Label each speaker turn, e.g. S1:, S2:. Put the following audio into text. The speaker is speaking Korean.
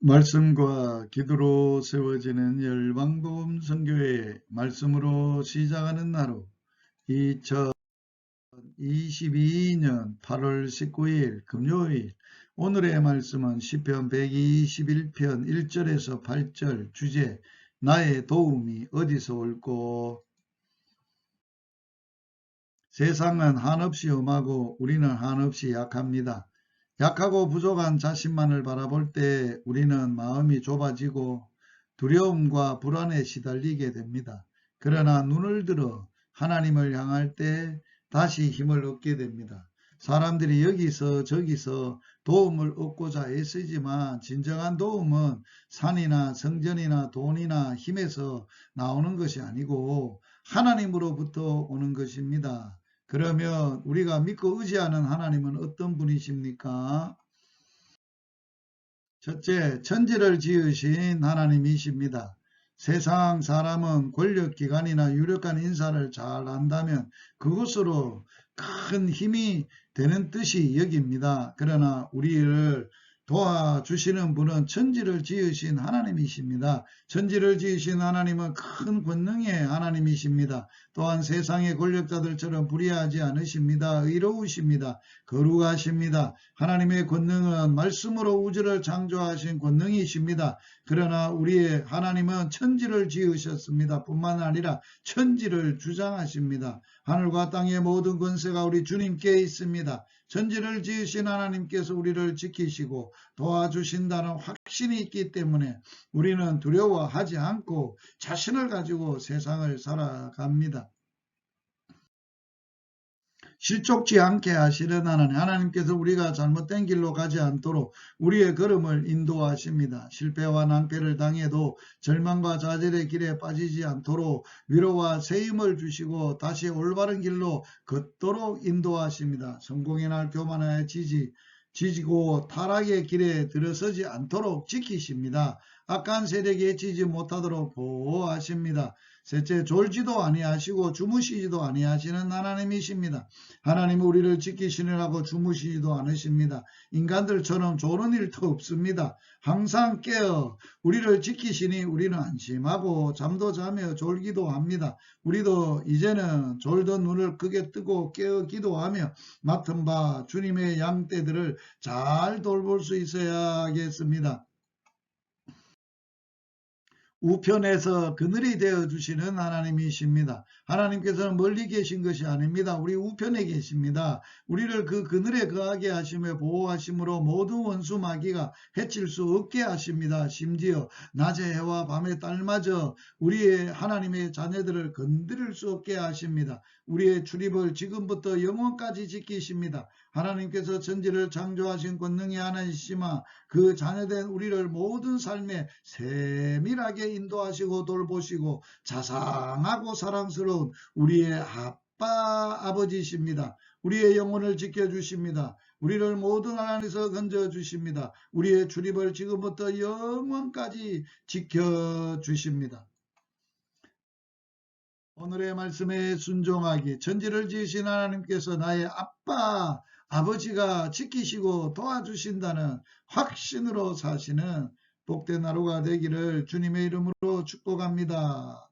S1: 말씀과 기도로 세워지는 열방복음 선교회 말씀으로 시작하는 하루 2022년 8월 19일 금요일 오늘의 말씀은 시편 121편 1절에서 8절 주제 나의 도움이 어디서 올꼬 세상은 한없이 엄하고 우리는 한없이 약합니다. 약하고 부족한 자신만을 바라볼 때 우리는 마음이 좁아지고 두려움과 불안에 시달리게 됩니다. 그러나 눈을 들어 하나님을 향할 때 다시 힘을 얻게 됩니다. 사람들이 여기서 저기서 도움을 얻고자 애쓰지만 진정한 도움은 산이나 성전이나 돈이나 힘에서 나오는 것이 아니고 하나님으로부터 오는 것입니다. 그러면 우리가 믿고 의지하는 하나님은 어떤 분이십니까? 첫째, 천지를 지으신 하나님이십니다. 세상 사람은 권력기관이나 유력한 인사를 잘 안다면 그것으로 큰 힘이 되는 뜻이 여깁니다. 그러나 우리를 도와주시는 분은 천지를 지으신 하나님이십니다. 천지를 지으신 하나님은 큰 권능의 하나님이십니다. 또한 세상의 권력자들처럼 불의하지 않으십니다. 의로우십니다. 거룩하십니다. 하나님의 권능은 말씀으로 우주를 창조하신 권능이십니다. 그러나 우리의 하나님은 천지를 지으셨습니다. 뿐만 아니라 천지를 주장하십니다. 하늘과 땅의 모든 권세가 우리 주님께 있습니다. 천지를 지으신 하나님께서 우리를 지키시고 도와주신다는 확신이 있기 때문에 우리는 두려워하지 않고 자신을 가지고 세상을 살아갑니다. 실족지 않게 하시는 하나님, 하나님께서 우리가 잘못된 길로 가지 않도록 우리의 걸음을 인도하십니다. 실패와 낭패를 당해도 절망과 좌절의 길에 빠지지 않도록 위로와 세임을 주시고 다시 올바른 길로 걷도록 인도하십니다. 성공의 날 교만하여 지지, 지지고 타락의 길에 들어서지 않도록 지키십니다. 악한 세력에 지지 못하도록 보호하십니다. 셋째 졸지도 아니하시고 주무시지도 아니하시는 하나님이십니다. 하나님은 우리를 지키시느라고 주무시지도 않으십니다. 인간들처럼 조는 일도 없습니다. 항상 깨어 우리를 지키시니 우리는 안심하고 잠도 자며 졸기도 합니다. 우리도 이제는 졸던 눈을 크게 뜨고 깨어 기도하며 맡은 바 주님의 양떼들을 잘 돌볼 수 있어야겠습니다. 우편에서 그늘이 되어 주시는 하나님이십니다. 하나님께서는 멀리 계신 것이 아닙니다. 우리 우편에 계십니다. 우리를 그 그늘에 거하게 하시며 보호하심으로 모든 원수 마귀가 해칠 수 없게 하십니다. 심지어 낮에 해와 밤에 딸마저 우리의 하나님의 자녀들을 건드릴 수 없게 하십니다. 우리의 출입을 지금부터 영원까지 지키십니다. 하나님께서 천지를 창조하신 권능이 하나이시마 그 자녀된 우리를 모든 삶에 세밀하게 인도하시고 돌보시고 자상하고 사랑스러운 우리의 아빠 아버지십니다. 우리의 영혼을 지켜주십니다. 우리를 모든 안에서 건져주십니다. 우리의 출입을 지금부터 영원까지 지켜주십니다. 오늘의 말씀에 순종하기 천지를 지으신 하나님께서 나의 아빠 아버지가 지키시고 도와주신다는 확신으로 사시는 복된 하루가 되기를 주님의 이름으로 축복합니다.